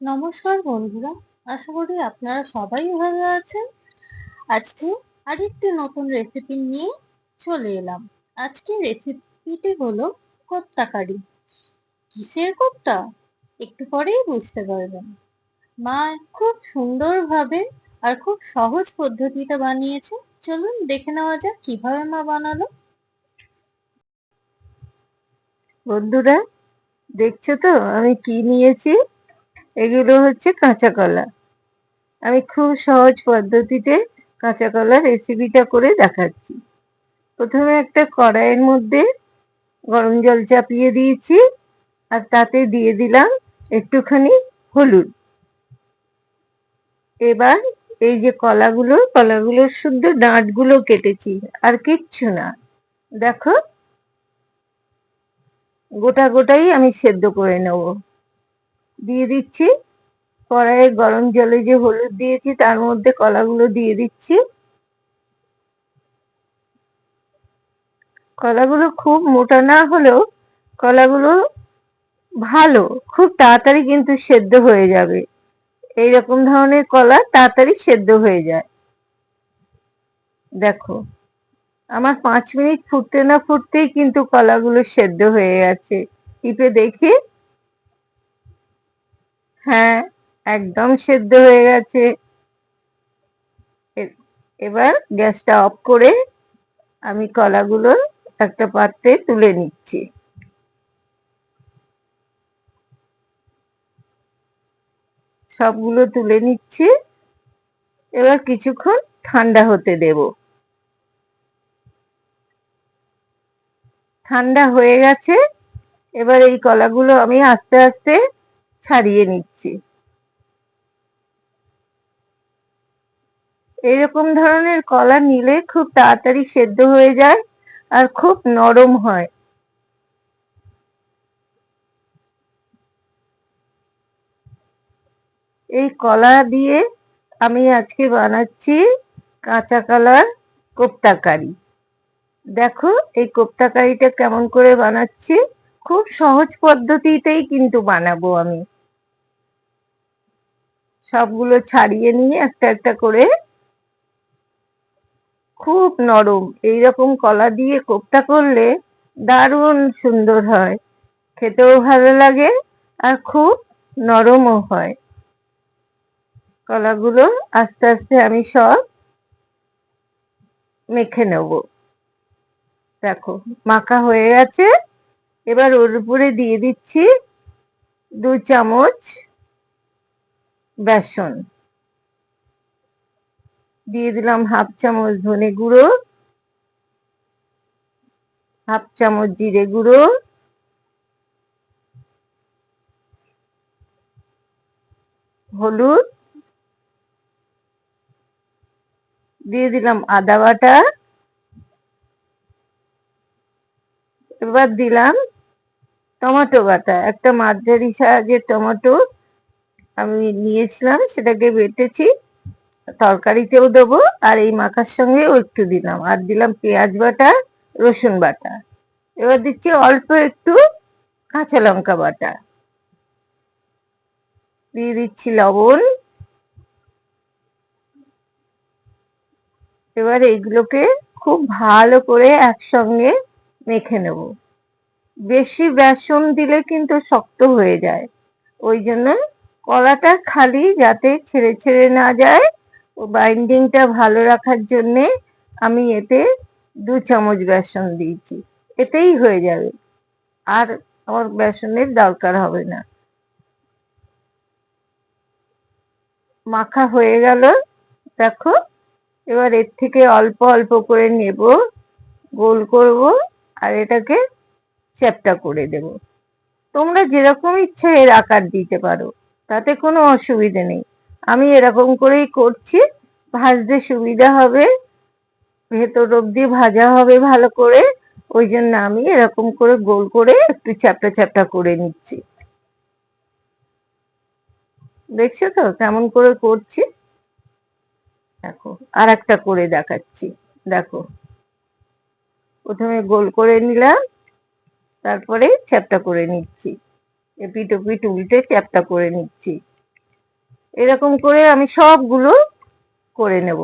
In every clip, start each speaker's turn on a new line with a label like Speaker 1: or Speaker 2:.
Speaker 1: নমস্কার বন্ধুরা, আশা করি আপনারা সবাই ভালো আছেন। আজকে আরেকটি নতুন রেসিপি নিয়ে চলে এলাম। আজকে রেসিপিটি হলো কোপ্তা কারি। কিসের কোপ্তা? একটু পরেই বুঝতে পারবেন। মা খুব সুন্দরভাবে আর খুব সহজ পদ্ধতিতে বানিয়েছে। চলুন দেখে নেওয়া যাক কীভাবে মা বানালো।
Speaker 2: বন্ধুরা, দেখছ তো আমি কি নিয়েছি? এগুলো হচ্ছে কাঁচা কলা। আমি খুব সহজ পদ্ধতিতে কাঁচা কলা রেসিপিটা করে দেখাচ্ছি। প্রথমে একটা কড়াইয়ের মধ্যে গরম জল চাপিয়ে দিয়েছি আর তাতে দিয়ে দিলাম একটুখানি হলুদ। এবার এই যে কলাগুলো, কলাগুলোর শুদ্ধ ডাঁটগুলো কেটেছি আর কিচ্ছু না। দেখো, গোটা গোটাই আমি সেদ্ধ করে নেব। দিয়ে দিচ্ছি। কড়াইয়ে গরম জলে যে হলুদ দিয়েছি, তার মধ্যে কলাগুলো দিয়ে দিচ্ছি। কলাগুলো খুব মোটা না হলেও কলাগুলো ভালো, খুব তাড়াতাড়ি কিন্তু সেদ্ধ হয়ে যাবে। এইরকম ধরনের কলা তাড়াতাড়ি সেদ্ধ হয়ে যায়। দেখো, আমার পাঁচ মিনিট ফুটতে না ফুটতেই কিন্তু কলাগুলো সেদ্ধ হয়ে গেছে। টিপে দেখি। হ্যাঁ একদম সেদ্ধ হয়ে গেছে। এবার গ্যাসটা অফ করে আমি কলাগুলো একটা পাত্রে তুলে নিচ্ছি। সবগুলো তুলে নিচ্ছি। এবার কিছুক্ষণ ঠান্ডা হতে দেবো। ঠান্ডা হয়ে গেছে। এবার এই কলাগুলো আমি আস্তে আস্তে ছাড়িয়ে নিচ্ছি। এরকম ধরনের কলা নিলে খুব তাড়াতাড়ি সেদ্ধ হয়ে যায় আর খুব নরম হয়। এই কলা দিয়ে আমি আজকে বানাচ্ছি কাঁচা কলার কোপ্তা কারি। দেখো এই কোপ্তা কারিটা কেমন করে বানাচ্ছি, খুব সহজ পদ্ধতিতেই কিন্তু বানাবো আমি। সবগুলো ছাড়িয়ে নিয়ে একটা একটা করে খুব নরম এইরকম কলা দিয়ে কোপ্তা করলে দারুণ সুন্দর হয়। খেতেও ভালো লাগে আর খুব নরমও হয়। কলাগুলো আস্তে আস্তে আমি সব মেখে নেব। দেখো, মাখা হয়ে গেছে। এবার ওর উপরে দিয়ে দিচ্ছি দু চামচ বেসন। দিয়ে দিলাম হাফ চামচ ধনে গুঁড়ো, হাফ চামচ জিরে গুঁড়ো, হলুদ, দিয়ে দিলাম আদা বাটা, এবার দিলাম টমেটো বাটা। একটা মাঝারি সাহায্যের টমেটো আমি নিয়েছিলাম, সেটাকে বেটেছি, তরকারিতেও দেবো, আর এই মাখার সঙ্গেও একটু দিলাম। আর দিলাম পেঁয়াজ বাটা, রসুন বাটা। এবার দিচ্ছি অল্প একটু কাঁচা লঙ্কা বাটা। দিয়ে দিচ্ছি লবণ। এবার এইগুলোকে খুব ভালো করে একসঙ্গে মেখে নেব। বেশি বেসন দিলে কিন্তু শক্ত হয়ে যায়। ওই জন্য কলাটা খালি যাতে ছেড়ে ছেড়ে না যায়। ও বাইন্ডিংটা ভালো রাখার জন্যে আমি এতে দু চামচ বেসন দিয়েছি। এতেই হয়ে যাবে। আর আমার বেসনের দরকার হবে না। মাখা হয়ে গেল। দেখো, এবার এর থেকে অল্প অল্প করে নেব। গোল করব আর এটাকে চ্যাপটা করে দেব। তোমরা যেরকম ইচ্ছা এর আকার দিতে পারো। তাতে কোনো অসুবিধে নেই। আমি এরকম করেই করছি, ভাজতে সুবিধা হবে, ভেতর অব্দি ভাজা হবে ভালো করে, ওই জন্য আমি এরকম করে গোল করে একটু চ্যাপটা চ্যাপটা করে নিচ্ছি। দেখছ তো? কেমন করে করছি? দেখো আর একটা করে দেখাচ্ছি। দেখো, প্রথমে গোল করে নিলাম, তারপরে চ্যাপটা করে নিচ্ছি। এপিট ওপিট উল্টে চ্যাপটা করে নিচ্ছি। এরকম করে আমি সবগুলো করে নেব।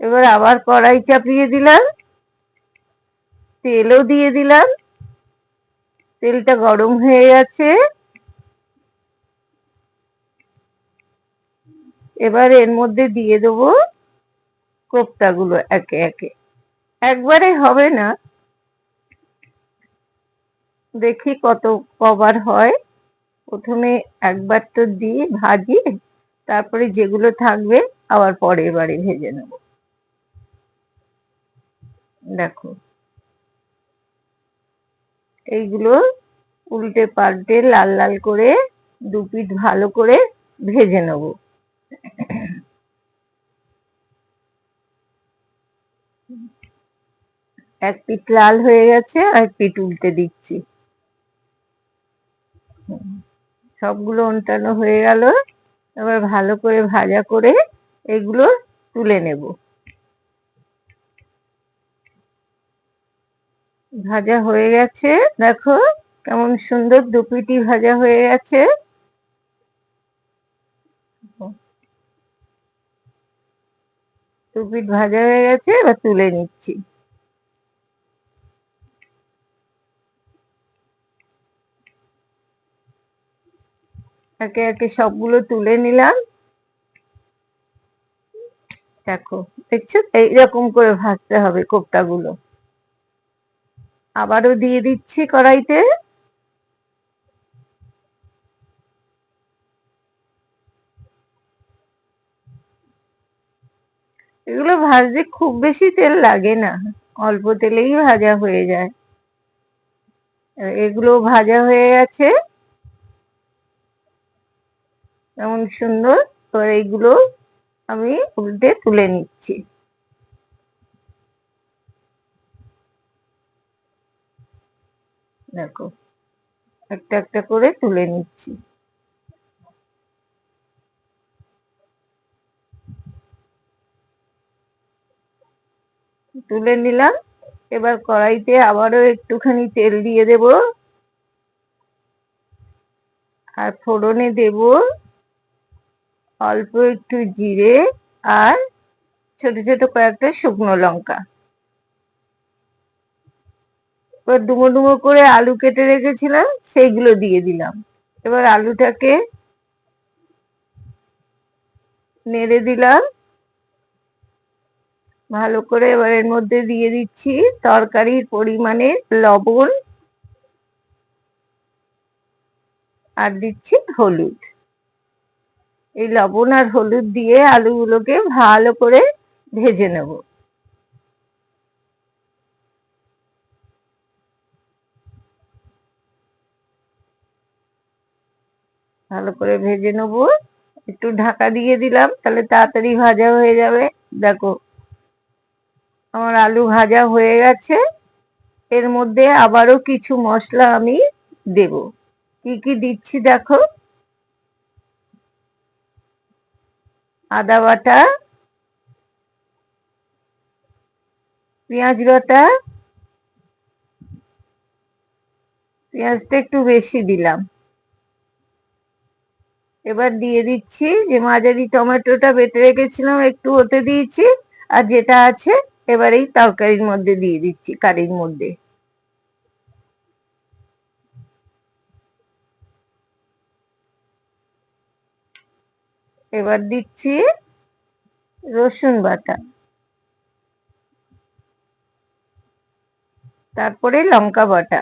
Speaker 2: এবার আবার কড়াই চাপিয়ে দিলাম। তেলও দিয়ে দিলাম। তেলটা গরম হয়ে গেছে। এবার এর মধ্যে দিয়ে দেবো কোপ্তাগুলো একে একে। একবারে হবে না। দেখি কত কবার হয়। প্রথমে একবার তো দিয়ে ভাজি তারপরে যেগুলো থাকবে আবার পরের বারে ভেজে নেব। দেখো। এইগুলো উল্টে পাল্টে লাল লাল করে দু পিঠ ভালো করে ভেজে নেব। এক পিঠ লাল হয়ে গেছে আর পিঠ উল্টে দিচ্ছি। সবগুলো উল্টানো হয়ে গেল। এবার ভালো করে ভাজা করে এগুলো তুলে নেব। ভাজা হয়ে গেছে। দেখো কেমন সুন্দর দুপিটি ভাজা হয়ে গেছে। দুপিট ভাজা হয়ে গেছে, এবার তুলে নিচ্ছি। একে একে সবগুলো তুলে নিলাম। দেখো, দেখছ? এইরকম করে ভাজতে হবে কোপ্তাগুলো। আবারও দিয়ে দিচ্ছি কড়াইতে। এগুলো ভাজতে খুব বেশি তেল লাগে না, অল্প তেলেই ভাজা হয়ে যায়। এগুলো ভাজা হয়ে গেছে। এমন সুন্দর। এবার এইগুলো আমি উল্টে তুলে নিচ্ছি। দেখো, একটা একটা করে তুলে নিচ্ছি। তুলে নিলাম। এবার কড়াইতে আবারও একটুখানি তেল দিয়ে দেব। আর ফোড়নে দেব অল্প একটু জিরে আর ছোট ছোট কয়েকটা শুকনো লঙ্কা। এবার ডুমো ডুমো করে আলু কেটে রেখেছিলাম, সেইগুলো দিয়ে দিলাম। এবার আলুটাকে নেড়ে দিলাম। ভালো করে এবার এর মধ্যে দিয়ে দিচ্ছি তরকারির পরিমাণে লবণ আর দিচ্ছি হলুদ। এই লবণ আর হলুদ দিয়ে আলুগুলোকে ভালো করে ভেজে নেব। ভালো করে ভেজে নেব। একটু ঢাকা দিয়ে দিলাম, তাহলে তাড়াতাড়ি ভাজা হয়ে যাবে। দেখো, আমার আলু ভাজা হয়ে গেছে। এর মধ্যে আবারও কিছু মশলা আমি দেব। কি কি দিচ্ছি দেখো? আদা বাটা, পেঁয়াজ বাটা, পেঁয়াজটা একটু বেশি দিলাম। এবার দিয়ে দিচ্ছি যে মাঝারি টমেটোটা বেটে রেখেছিলাম, একটু হতে দিয়েছি, আর যেটা আছে এবার এই তরকারির মধ্যে দিয়ে দিচ্ছি, কারির মধ্যে। এবার দিচ্ছি রসুন বাটা। তারপরে লঙ্কা বাটা।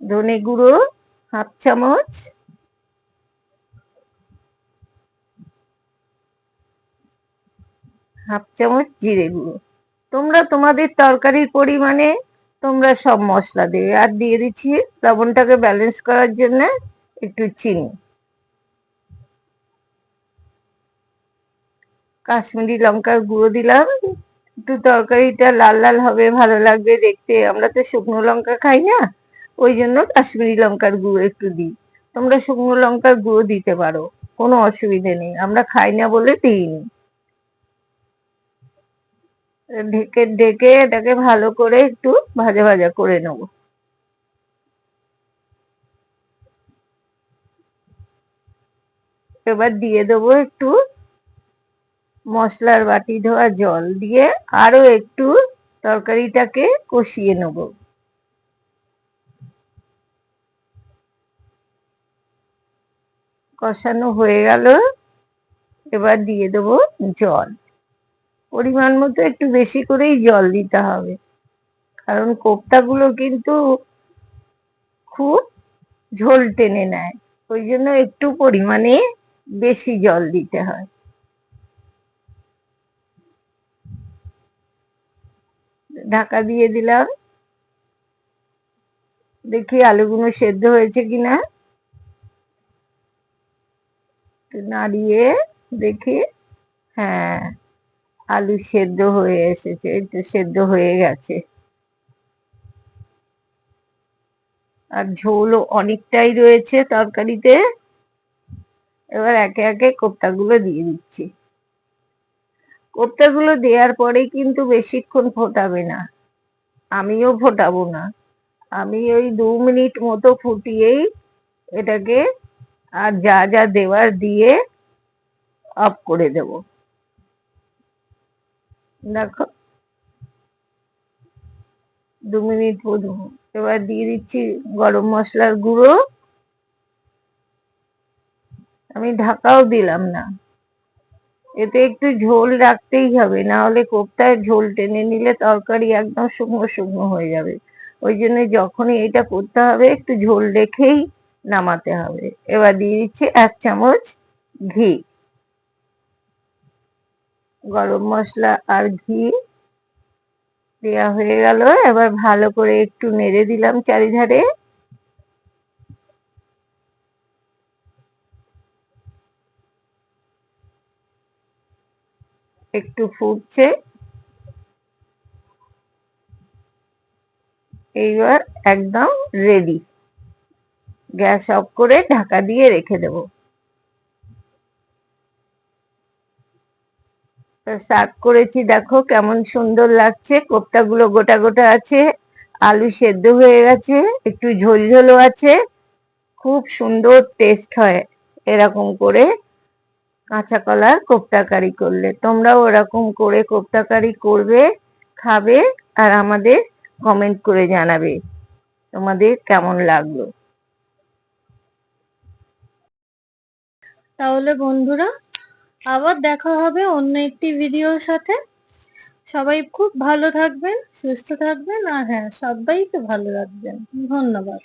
Speaker 2: ধনে গুঁড়ো হাফ চামচ। হাফ চামচ জিরে গুঁড়ো। তোমরা তোমাদের তরকারির পরিমাণে তোমরা সব মশলা দেবে। আর দিয়ে দিচ্ছি লবণটাকে ব্যালেন্স করার জন্য একটু চিনি কাশ্মীরি লঙ্কার গুঁড়ো দিলাম একটু তরকারিটা লাল লাল হবে, ভালো লাগবে দেখতে। আমরা তো শুকনো লঙ্কা খাই না, ওই জন্য কাশ্মীরি লঙ্কার গুঁড়ো একটু দিই। তোমরা শুকনো লঙ্কার গুঁড়ো দিতে পারো, কোনো অসুবিধে নেই। আমরা খাই না বলে দিইনি। ঢেকে ঢেকে এটাকে ভালো করে একটু ভাজা ভাজা করে নেব। এবার দিয়ে দেবো একটু মশলার বাটি ধোয়া জল দিয়ে আরও একটু তরকারিটাকে কষিয়ে নেব। কষানো হয়ে গেল। এবার দিয়ে দেবো জল। পরিমাণ মতো একটু বেশি করেই জল দিতে হবে। কারণ কোপ্তাগুলো কিন্তু খুব ঝোল টেনে নেয়। ওই জন্য একটু পরিমাণে বেশি জল দিতে হয়। ঢাকা দিয়ে দিলাম। দেখি আলুগুলো সেদ্ধ হয়েছে কিনা। নাড়িয়ে দেখি। হ্যাঁ আলু সেদ্ধ হয়ে এসেছে একটু সেদ্ধ হয়ে গেছে। আর ঝোলও অনেকটাই রয়েছে তরকারিতে। এবার একে একে কোপ্তাগুলো দিয়ে দিচ্ছি। কোপ্তাগুলো দেওয়ার পরে কিন্তু বেশিক্ষণ ফোটাবে না। আমিও ফোটাবো না। আমি ওই দু মিনিট মতো ফুটিয়েই এটাকে আর যা যা দেওয়ার দিয়ে অফ করে দেব। দেখো। দু মিনিট এবার দিয়ে দিচ্ছি গরম মশলার গুঁড়ো। আমি ঢাকাও দিলাম না। এতে একটু ঝোল রাখতেই হবে, না হলে কোপ্তায় ঝোল টেনে নিলে তরকারি একদম শুকনো শুকনো হয়ে যাবে। ওই জন্য যখনই এটা করতে হবে, একটু ঝোল রেখেই নামাতে হবে। এবার দিয়ে দিচ্ছি এক চামচ ঘি। গরম মশলা আর ঘি দেওয়া হয়ে গেল। এবার ভালো করে একটু নেড়ে দিলাম চারিধারে। একটু ফুটছে। এইবার একদম রেডি গ্যাস অফ করে ঢাকা দিয়ে রেখে দেব। সার্ভ করেছি, দেখো কেমন সুন্দর লাগছে। কোপ্তাগুলো গোটা গোটা আছে, আলু সেদ্ধ হয়ে গেছে, একটু ঝোল ঝোলও আছে। খুব সুন্দর টেস্ট হয়, এরকম করে। কাঁচা কলার কোপ্তা কারি করলে। তোমরাও ওরকম করে কোপ্তা কারি করবে, খাবে আর আমাদের কমেন্ট করে জানাবে। তোমাদের কেমন লাগল?
Speaker 1: তাহলে বন্ধুরা, আবার দেখা হবে অন্য একটি ভিডিওর সাথে। সবাই খুব ভালো থাকবেন, সুস্থ থাকবেন, আর হ্যাঁ সবাইকে ভালো রাখবেন। ধন্যবাদ।